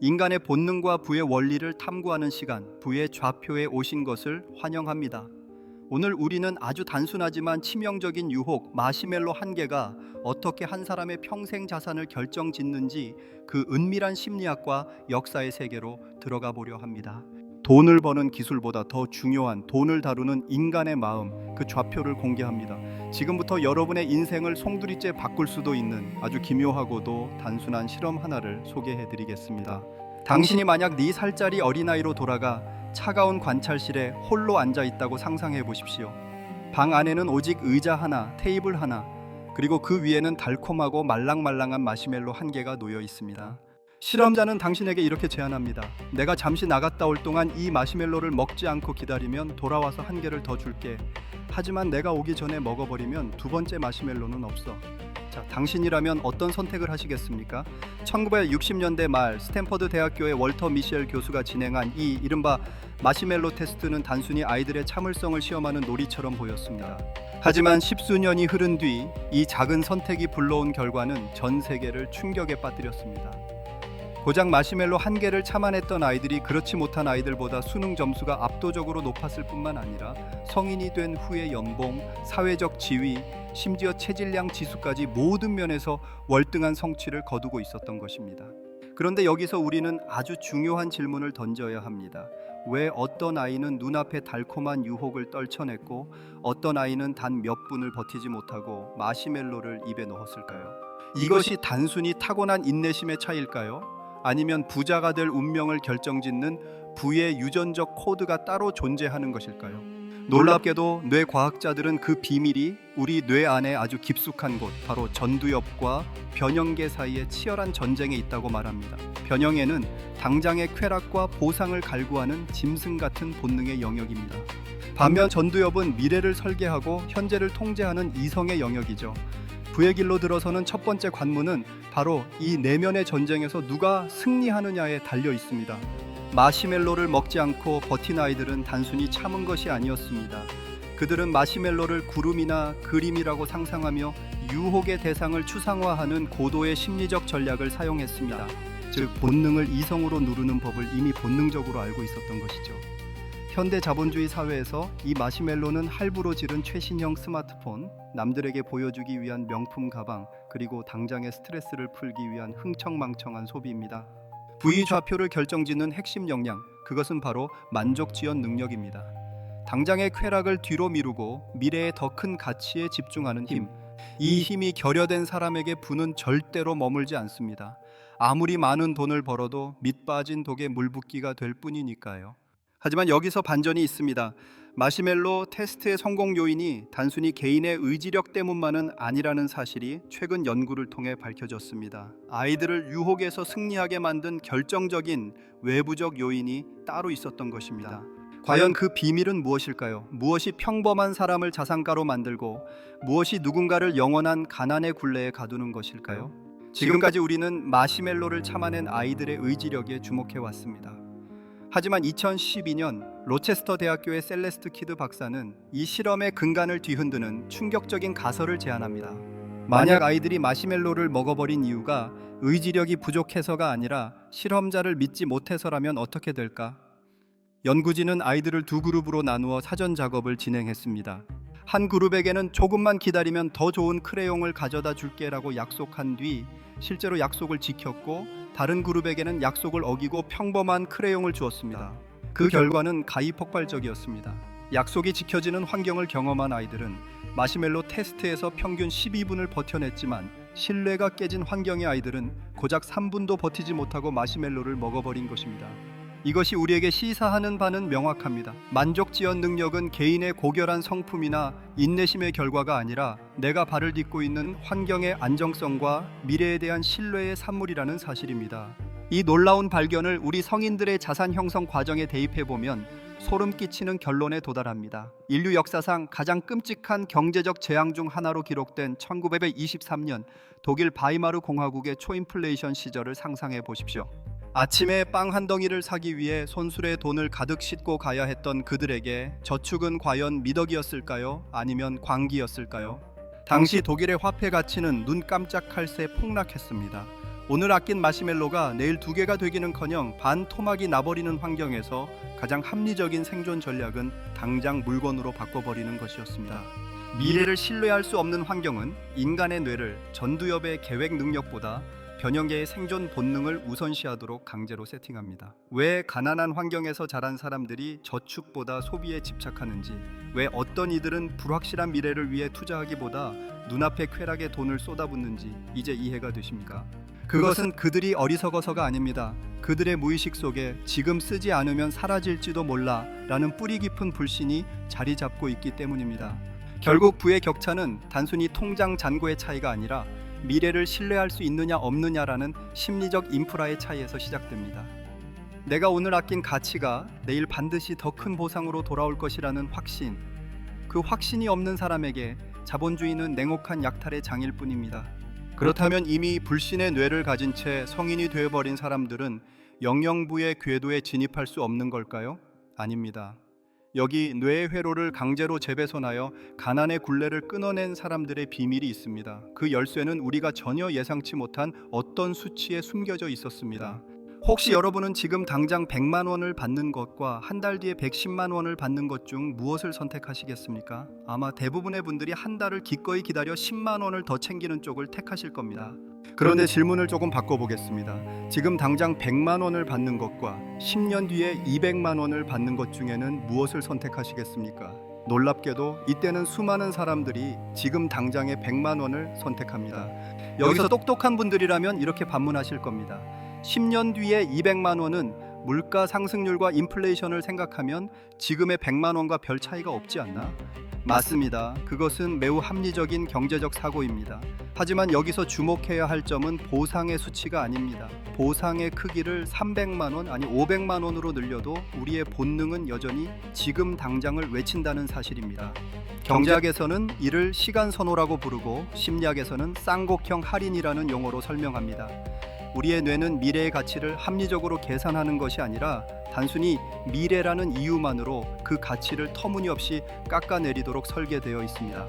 인간의 본능과 부의 원리를 탐구하는 시간, 부의 좌표에 오신 것을 환영합니다. 오늘 우리는 아주 단순하지만 치명적인 유혹 마시멜로 한 개가 어떻게 한 사람의 평생 자산을 결정 짓는지 그 은밀한 심리학과 역사의 세계로 들어가 보려 합니다. 돈을 버는 기술보다 더 중요한 돈을 다루는 인간의 마음, 그 좌표를 공개합니다. 지금부터 여러분의 인생을 송두리째 바꿀 수도 있는 아주 기묘하고도 단순한 실험 하나를 소개해 드리겠습니다. 당신이 만약 4살짜리 어린아이로 돌아가 차가운 관찰실에 홀로 앉아 있다고 상상해 보십시오. 방 안에는 오직 의자 하나, 테이블 하나, 그리고 그 위에는 달콤하고 말랑말랑한 마시멜로 한 개가 놓여 있습니다. 실험자는 당신에게 이렇게 제안합니다. 내가 잠시 나갔다 올 동안 이 마시멜로를 먹지 않고 기다리면 돌아와서 한 개를 더 줄게. 하지만 내가 오기 전에 먹어버리면 두 번째 마시멜로는 없어. 자, 당신이라면 어떤 선택을 하시겠습니까? 1960년대 말 스탠퍼드 대학교의 월터 미셸 교수가 진행한 이 이른바 마시멜로 테스트는 단순히 아이들의 참을성을 시험하는 놀이처럼 보였습니다. 하지만 십수년이 흐른 뒤 이 작은 선택이 불러온 결과는 전 세계를 충격에 빠뜨렸습니다. 고작 마시멜로 한 개를 참아냈던 아이들이 그렇지 못한 아이들보다 수능 점수가 압도적으로 높았을 뿐만 아니라 성인이 된 후의 연봉, 사회적 지위, 심지어 체질량 지수까지 모든 면에서 월등한 성취를 거두고 있었던 것입니다. 그런데 여기서 우리는 아주 중요한 질문을 던져야 합니다. 왜 어떤 아이는 눈앞에 달콤한 유혹을 떨쳐냈고 어떤 아이는 단 몇 분을 버티지 못하고 마시멜로를 입에 넣었을까요? 이것이 단순히 타고난 인내심의 차이일까요? 아니면 부자가 될 운명을 결정짓는 부의 유전적 코드가 따로 존재하는 것일까요? 놀랍게도 뇌 과학자들은 그 비밀이 우리 뇌 안에 아주 깊숙한 곳, 바로 전두엽과 변형계 사이에 치열한 전쟁에 있다고 말합니다. 변형에는 당장의 쾌락과 보상을 갈구하는 짐승 같은 본능의 영역입니다. 반면 전두엽은 미래를 설계하고 현재를 통제하는 이성의 영역이죠. 부의 길로 들어서는 첫 번째 관문은 바로 이 내면의 전쟁에서 누가 승리하느냐에 달려 있습니다. 마시멜로를 먹지 않고 버틴 아이들은 단순히 참은 것이 아니었습니다. 그들은 마시멜로를 구름이나 그림이라고 상상하며 유혹의 대상을 추상화하는 고도의 심리적 전략을 사용했습니다. 즉 본능을 이성으로 누르는 법을 이미 본능적으로 알고 있었던 것이죠. 현대 자본주의 사회에서 이 마시멜로는 할부로 지른 최신형 스마트폰, 남들에게 보여주기 위한 명품 가방, 그리고 당장의 스트레스를 풀기 위한 흥청망청한 소비입니다. 부위 좌표를 결정짓는 핵심 역량, 그것은 바로 만족 지연 능력입니다. 당장의 쾌락을 뒤로 미루고 미래의 더 큰 가치에 집중하는 힘. 이 힘이 결여된 사람에게 부는 절대로 머물지 않습니다. 아무리 많은 돈을 벌어도 밑 빠진 독에 물 붓기가 될 뿐이니까요. 하지만 여기서 반전이 있습니다. 마시멜로 테스트의 성공 요인이 단순히 개인의 의지력 때문만은 아니라는 사실이 최근 연구를 통해 밝혀졌습니다. 아이들을 유혹에서 승리하게 만든 결정적인 외부적 요인이 따로 있었던 것입니다. 과연 그 비밀은 무엇일까요? 무엇이 평범한 사람을 자산가로 만들고 무엇이 누군가를 영원한 가난의 굴레에 가두는 것일까요? 지금까지 우리는 마시멜로를 참아낸 아이들의 의지력에 주목해 왔습니다. 하지만 2012년 로체스터 대학교의 셀레스트 키드 박사는 이 실험의 근간을 뒤흔드는 충격적인 가설을 제안합니다. 만약 아이들이 마시멜로를 먹어버린 이유가 의지력이 부족해서가 아니라 실험자를 믿지 못해서라면 어떻게 될까? 연구진은 아이들을 두 그룹으로 나누어 사전 작업을 진행했습니다. 한 그룹에게는 조금만 기다리면 더 좋은 크레용을 가져다 줄게라고 약속한 뒤 실제로 약속을 지켰고 다른 그룹에게는 약속을 어기고 평범한 크레용을 주었습니다. 그 결과는 가히 폭발적이었습니다. 약속이 지켜지는 환경을 경험한 아이들은 마시멜로 테스트에서 평균 12분을 버텨냈지만 신뢰가 깨진 환경의 아이들은 고작 3분도 버티지 못하고 마시멜로를 먹어버린 것입니다. 이것이 우리에게 시사하는 바는 명확합니다. 만족 지연 능력은 개인의 고결한 성품이나 인내심의 결과가 아니라 내가 발을 딛고 있는 환경의 안정성과 미래에 대한 신뢰의 산물이라는 사실입니다. 이 놀라운 발견을 우리 성인들의 자산 형성 과정에 대입해 보면 소름 끼치는 결론에 도달합니다. 인류 역사상 가장 끔찍한 경제적 재앙 중 하나로 기록된 1923년 독일 바이마르 공화국의 초인플레이션 시절을 상상해 보십시오. 아침에 빵 한 덩이를 사기 위해 손수레 돈을 가득 싣고 가야 했던 그들에게 저축은 과연 미덕이었을까요? 아니면 광기였을까요? 당시 독일의 화폐 가치는 눈 깜짝할 새 폭락했습니다. 오늘 아낀 마시멜로가 내일 두 개가 되기는커녕 반 토막이 나버리는 환경에서 가장 합리적인 생존 전략은 당장 물건으로 바꿔버리는 것이었습니다. 미래를 신뢰할 수 없는 환경은 인간의 뇌를 전두엽의 계획 능력보다 변형계의 생존 본능을 우선시하도록 강제로 세팅합니다. 왜 가난한 환경에서 자란 사람들이 저축보다 소비에 집착하는지, 왜 어떤 이들은 불확실한 미래를 위해 투자하기보다 눈앞의 쾌락에 돈을 쏟아붓는지 이제 이해가 되십니까? 그것은 그들이 어리석어서가 아닙니다. 그들의 무의식 속에 지금 쓰지 않으면 사라질지도 몰라 라는 뿌리 깊은 불신이 자리 잡고 있기 때문입니다. 결국 부의 격차는 단순히 통장 잔고의 차이가 아니라 미래를 신뢰할 수 있느냐 없느냐라는 심리적 인프라의 차이에서 시작됩니다. 내가 오늘 아낀 가치가 내일 반드시 더 큰 보상으로 돌아올 것이라는 확신. 그 확신이 없는 사람에게 자본주의는 냉혹한 약탈의 장일 뿐입니다. 그렇다면 이미 불신의 뇌를 가진 채 성인이 되어버린 사람들은 영영부의 궤도에 진입할 수 없는 걸까요? 아닙니다. 여기 뇌의 회로를 강제로 재배선하여 가난의 굴레를 끊어낸 사람들의 비밀이 있습니다. 그 열쇠는 우리가 전혀 예상치 못한 어떤 수치에 숨겨져 있었습니다. 혹시 여러분은 지금 당장 100만 원을 받는 것과 한 달 뒤에 110만 원을 받는 것 중 무엇을 선택하시겠습니까? 아마 대부분의 분들이 한 달을 기꺼이 기다려 10만 원을 더 챙기는 쪽을 택하실 겁니다. 그런데 질문을 조금 바꿔보겠습니다. 지금 당장 100만 원을 받는 것과 10년 뒤에 200만 원을 받는 것 중에는 무엇을 선택하시겠습니까? 놀랍게도 이때는 수많은 사람들이 지금 당장의 100만 원을 선택합니다. 여기서 똑똑한 분들이라면 이렇게 반문하실 겁니다. 10년 뒤에 200만 원은 물가 상승률과 인플레이션을 생각하면 지금의 100만 원과 별 차이가 없지 않나? 맞습니다. 그것은 매우 합리적인 경제적 사고입니다. 하지만 여기서 주목해야 할 점은 보상의 수치가 아닙니다. 보상의 크기를 300만 원 아니 500만 원으로 늘려도 우리의 본능은 여전히 지금 당장을 외친다는 사실입니다. 경제학에서는 이를 시간 선호라고 부르고 심리학에서는 쌍곡형 할인이라는 용어로 설명합니다. 우리의 뇌는 미래의 가치를 합리적으로 계산하는 것이 아니라 단순히 미래라는 이유만으로 그 가치를 터무니없이 깎아내리도록 설계되어 있습니다.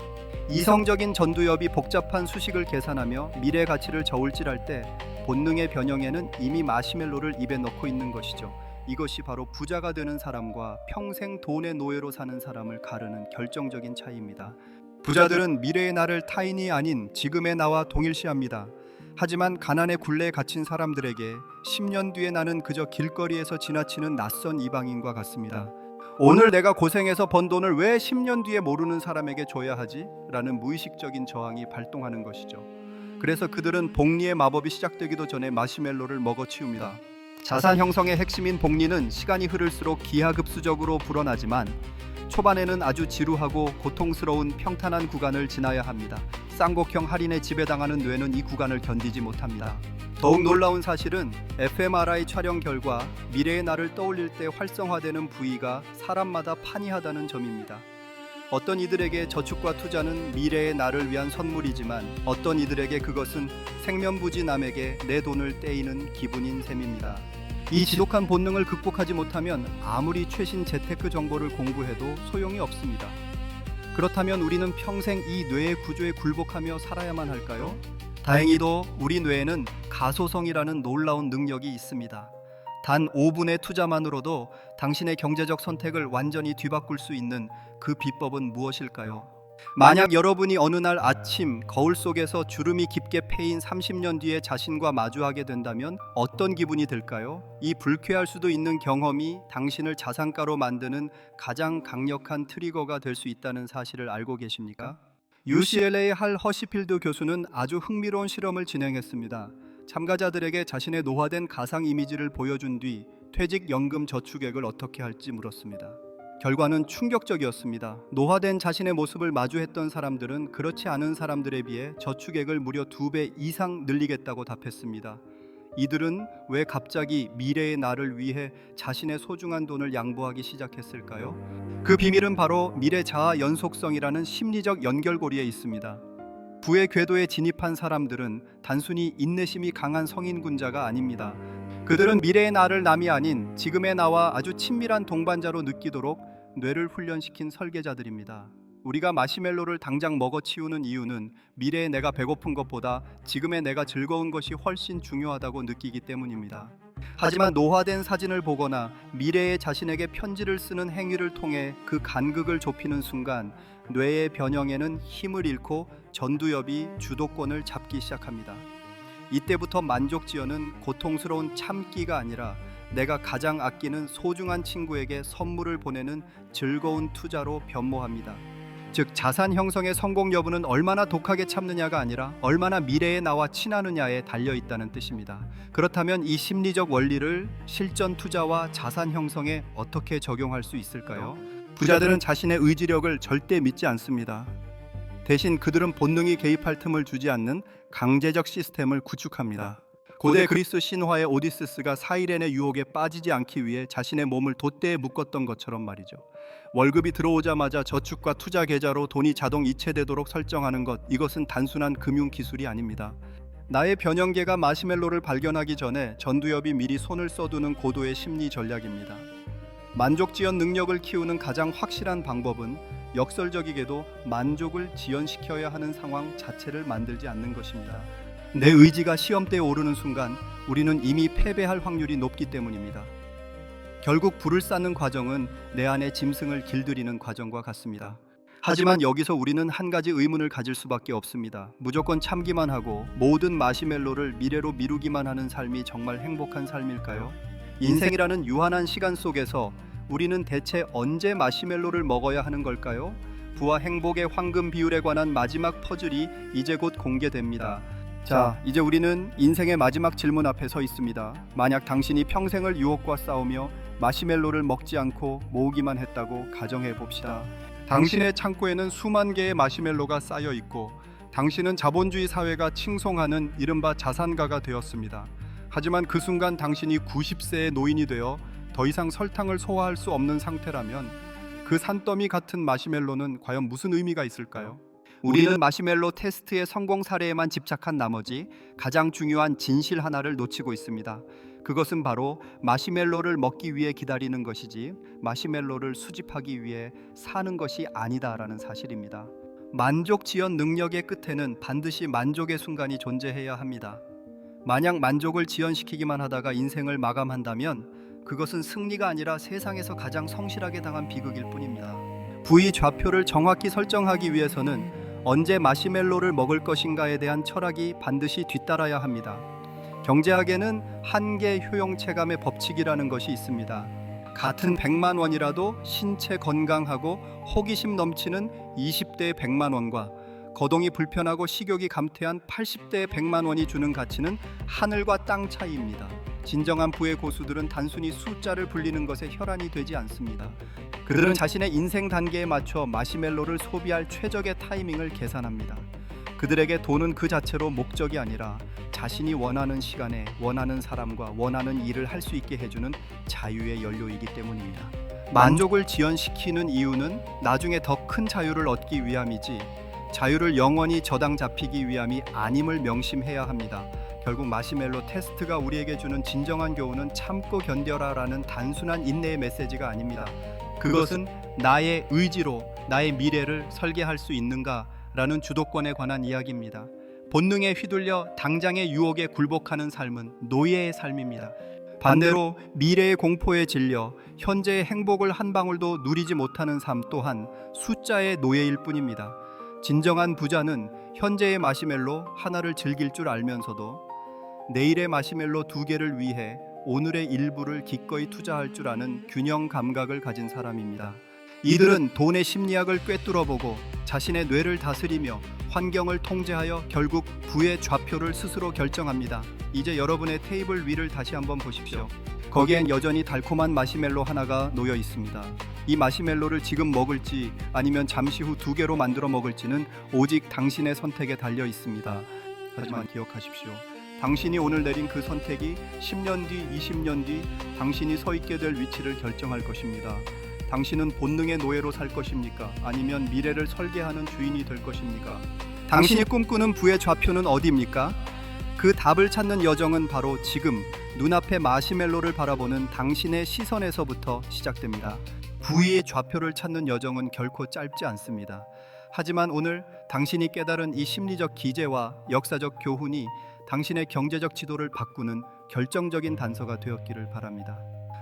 이성적인 전두엽이 복잡한 수식을 계산하며 미래 가치를 저울질할 때 본능의 변형에는 이미 마시멜로를 입에 넣고 있는 것이죠. 이것이 바로 부자가 되는 사람과 평생 돈의 노예로 사는 사람을 가르는 결정적인 차이입니다. 부자들은 미래의 나를 타인이 아닌 지금의 나와 동일시합니다. 하지만 가난의 굴레에 갇힌 사람들에게 10년 뒤에 나는 그저 길거리에서 지나치는 낯선 이방인과 같습니다. 오늘 내가 고생해서 번 돈을 왜 10년 뒤에 모르는 사람에게 줘야 하지? 라는 무의식적인 저항이 발동하는 것이죠. 그래서 그들은 복리의 마법이 시작되기도 전에 마시멜로를 먹어치웁니다. 자산 형성의 핵심인 복리는 시간이 흐를수록 기하급수적으로 불어나지만 초반에는 아주 지루하고 고통스러운 평탄한 구간을 지나야 합니다. 쌍곡형 할인에 지배당하는 뇌는 이 구간을 견디지 못합니다. 더욱 놀라운 사실은 fMRI 촬영 결과 미래의 나를 떠올릴 때 활성화되는 부위가 사람마다 판이하다는 점입니다. 어떤 이들에게 저축과 투자는 미래의 나를 위한 선물이지만 어떤 이들에게 그것은 생면부지 남에게 내 돈을 떼이는 기분인 셈입니다. 이 지독한 본능을 극복하지 못하면 아무리 최신 재테크 정보를 공부해도 소용이 없습니다. 그렇다면 우리는 평생 이 뇌의 구조에 굴복하며 살아야만 할까요? 다행히도 우리 뇌에는 가소성이라는 놀라운 능력이 있습니다. 단 5분의 투자만으로도 당신의 경제적 선택을 완전히 뒤바꿀 수 있는 그 비법은 무엇일까요? 만약 여러분이 어느 날 아침 거울 속에서 주름이 깊게 패인 30년 뒤에 자신과 마주하게 된다면 어떤 기분이 들까요? 이 불쾌할 수도 있는 경험이 당신을 자산가로 만드는 가장 강력한 트리거가 될 수 있다는 사실을 알고 계십니까? UCLA 할 허시필드 교수는 아주 흥미로운 실험을 진행했습니다. 참가자들에게 자신의 노화된 가상 이미지를 보여준 뒤 퇴직연금 저축액을 어떻게 할지 물었습니다. 결과는 충격적이었습니다. 노화된 자신의 모습을 마주했던 사람들은 그렇지 않은 사람들에 비해 저축액을 무려 두 배 이상 늘리겠다고 답했습니다. 이들은 왜 갑자기 미래의 나를 위해 자신의 소중한 돈을 양보하기 시작했을까요? 그 비밀은 바로 미래 자아 연속성이라는 심리적 연결고리에 있습니다. 부의 궤도에 진입한 사람들은 단순히 인내심이 강한 성인군자가 아닙니다. 그들은 미래의 나를 남이 아닌 지금의 나와 아주 친밀한 동반자로 느끼도록 뇌를 훈련시킨 설계자들입니다. 우리가 마시멜로를 당장 먹어 치우는 이유는 미래의 내가 배고픈 것보다 지금의 내가 즐거운 것이 훨씬 중요하다고 느끼기 때문입니다. 하지만 노화된 사진을 보거나 미래의 자신에게 편지를 쓰는 행위를 통해 그 간극을 좁히는 순간 뇌의 변형에는 힘을 잃고 전두엽이 주도권을 잡기 시작합니다. 이때부터 만족지어는 고통스러운 참기가 아니라 내가 가장 아끼는 소중한 친구에게 선물을 보내는 즐거운 투자로 변모합니다. 즉 자산 형성의 성공 여부는 얼마나 독하게 참느냐가 아니라 얼마나 미래의 나와 친하느냐에 달려 있다는 뜻입니다. 그렇다면 이 심리적 원리를 실전 투자와 자산 형성에 어떻게 적용할 수 있을까요? 부자들은 자신의 의지력을 절대 믿지 않습니다. 대신 그들은 본능이 개입할 틈을 주지 않는 강제적 시스템을 구축합니다. 고대 그리스 신화의 오디세스가 사이렌의 유혹에 빠지지 않기 위해 자신의 몸을 돛대에 묶었던 것처럼 말이죠. 월급이 들어오자마자 저축과 투자 계좌로 돈이 자동 이체되도록 설정하는 것 이것은 단순한 금융 기술이 아닙니다. 나의 변형계가 마시멜로를 발견하기 전에 전두엽이 미리 손을 써두는 고도의 심리 전략입니다. 만족 지연 능력을 키우는 가장 확실한 방법은 역설적이게도 만족을 지연시켜야 하는 상황 자체를 만들지 않는 것입니다. 내 의지가 시험대에 오르는 순간 우리는 이미 패배할 확률이 높기 때문입니다. 결국 불을 쌓는 과정은 내 안의 짐승을 길들이는 과정과 같습니다. 하지만 여기서 우리는 한 가지 의문을 가질 수밖에 없습니다. 무조건 참기만 하고 모든 마시멜로를 미래로 미루기만 하는 삶이 정말 행복한 삶일까요? 인생이라는 유한한 시간 속에서 우리는 대체 언제 마시멜로를 먹어야 하는 걸까요? 부와 행복의 황금 비율에 관한 마지막 퍼즐이 이제 곧 공개됩니다. 자, 이제 우리는 인생의 마지막 질문 앞에 서 있습니다. 만약 당신이 평생을 유혹과 싸우며 마시멜로를 먹지 않고 모으기만 했다고 가정해 봅시다. 당신의 창고에는 수만 개의 마시멜로가 쌓여 있고 당신은 자본주의 사회가 칭송하는 이른바 자산가가 되었습니다. 하지만 그 순간 당신이 90세의 노인이 되어 더 이상 설탕을 소화할 수 없는 상태라면 그 산더미 같은 마시멜로는 과연 무슨 의미가 있을까요? 우리는 마시멜로 테스트의 성공 사례에만 집착한 나머지 가장 중요한 진실 하나를 놓치고 있습니다. 그것은 바로 마시멜로를 먹기 위해 기다리는 것이지 마시멜로를 수집하기 위해 사는 것이 아니다라는 사실입니다. 만족 지연 능력의 끝에는 반드시 만족의 순간이 존재해야 합니다. 만약 만족을 지연시키기만 하다가 인생을 마감한다면 그것은 승리가 아니라 세상에서 가장 성실하게 당한 비극일 뿐입니다. 부의 좌표를 정확히 설정하기 위해서는 언제 마시멜로를 먹을 것인가에 대한 철학이 반드시 뒤따라야 합니다. 경제학에는 한계 효용 체감의 법칙이라는 것이 있습니다. 같은 100만 원이라도 신체 건강하고 호기심 넘치는 20대의 100만 원과 거동이 불편하고 식욕이 감퇴한 80대의 100만 원이 주는 가치는 하늘과 땅 차이입니다. 진정한 부의 고수들은 단순히 숫자를 불리는 것에 혈안이 되지 않습니다. 그들은 자신의 인생 단계에 맞춰 마시멜로를 소비할 최적의 타이밍을 계산합니다. 그들에게 돈은 그 자체로 목적이 아니라 자신이 원하는 시간에 원하는 사람과 원하는 일을 할 수 있게 해주는 자유의 연료이기 때문입니다. 만족을 지연시키는 이유는 나중에 더 큰 자유를 얻기 위함이지 자유를 영원히 저당 잡히기 위함이 아님을 명심해야 합니다. 결국 마시멜로 테스트가 우리에게 주는 진정한 교훈은 참고 견뎌라라는 단순한 인내의 메시지가 아닙니다. 그것은 나의 의지로 나의 미래를 설계할 수 있는가라는 주도권에 관한 이야기입니다. 본능에 휘둘려 당장의 유혹에 굴복하는 삶은 노예의 삶입니다. 반대로 미래의 공포에 질려 현재의 행복을 한 방울도 누리지 못하는 삶 또한 숫자의 노예일 뿐입니다. 진정한 부자는 현재의 마시멜로 하나를 즐길 줄 알면서도 내일의 마시멜로 두 개를 위해 오늘의 일부를 기꺼이 투자할 줄 아는 균형 감각을 가진 사람입니다. 이들은 돈의 심리학을 꿰뚫어 보고 자신의 뇌를 다스리며 환경을 통제하여 결국 부의 좌표를 스스로 결정합니다. 이제 여러분의 테이블 위를 다시 한번 보십시오. 거기엔 여전히 달콤한 마시멜로 하나가 놓여 있습니다. 이 마시멜로를 지금 먹을지 아니면 잠시 후 두 개로 만들어 먹을지는 오직 당신의 선택에 달려 있습니다. 하지만 기억하십시오. 당신이 오늘 내린 그 선택이 10년 뒤, 20년 뒤 당신이 서 있게 될 위치를 결정할 것입니다. 당신은 본능의 노예로 살 것입니까? 아니면 미래를 설계하는 주인이 될 것입니까? 당신이 꿈꾸는 부의 좌표는 어디입니까? 그 답을 찾는 여정은 바로 지금 눈앞의 마시멜로를 바라보는 당신의 시선에서부터 시작됩니다. 부의 좌표를 찾는 여정은 결코 짧지 않습니다. 하지만 오늘 당신이 깨달은 이 심리적 기제와 역사적 교훈이 당신의 경제적 지도를 바꾸는 결정적인 단서가 되었기를 바랍니다.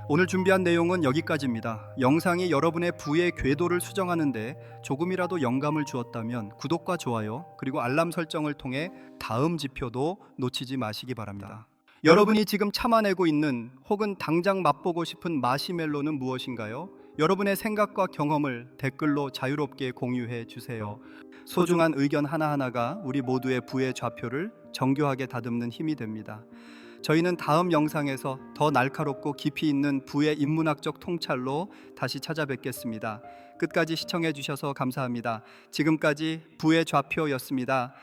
오늘 준비한 내용은 여기까지입니다. 영상이 여러분의 부의 궤도를 수정하는데 조금이라도 영감을 주었다면 구독과 좋아요 그리고 알람 설정을 통해 다음 지표도 놓치지 마시기 바랍니다. 여러분이 지금 참아내고 있는 혹은 당장 맛보고 싶은 마시멜로는 무엇인가요? 여러분의 생각과 경험을 댓글로 자유롭게 공유해 주세요. 소중한 의견 하나하나가 우리 모두의 부의 좌표를 정교하게 다듬는 힘이 됩니다. 저희는 다음 영상에서 더 날카롭고 깊이 있는 부의 인문학적 통찰로 다시 찾아뵙겠습니다. 끝까지 시청해 주셔서 감사합니다. 지금까지 부의 좌표였습니다.